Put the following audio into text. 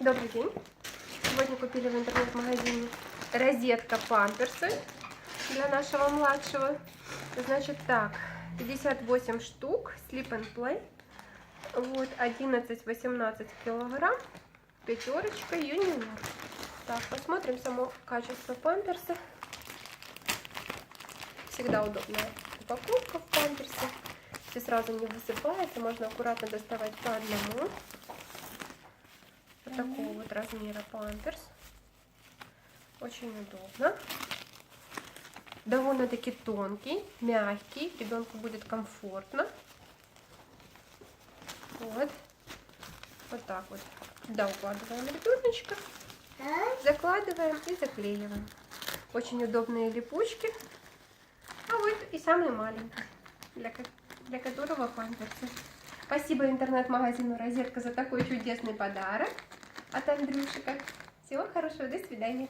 Добрый день. Сегодня купили в интернет-магазине розетка памперсы для нашего младшего. Значит так, 58 штук, slip and play. Вот, 11-18 килограмм, пятерочка, юниор. Так, посмотрим само качество памперса. Всегда удобная упаковка в памперсе. Все сразу не высыпается, можно аккуратно доставать по одному. Такого вот размера памперс. Очень удобно. Довольно-таки тонкий, мягкий. Ребенку будет комфортно. Вот. Вот так вот. Туда укладываем ребеночка. Закладываем и заклеиваем. Очень удобные липучки. А вот и самый маленький, для, для которого памперсы. Спасибо интернет-магазину «Розетка» за такой чудесный подарок от Андрюшика. Всего хорошего, до свидания.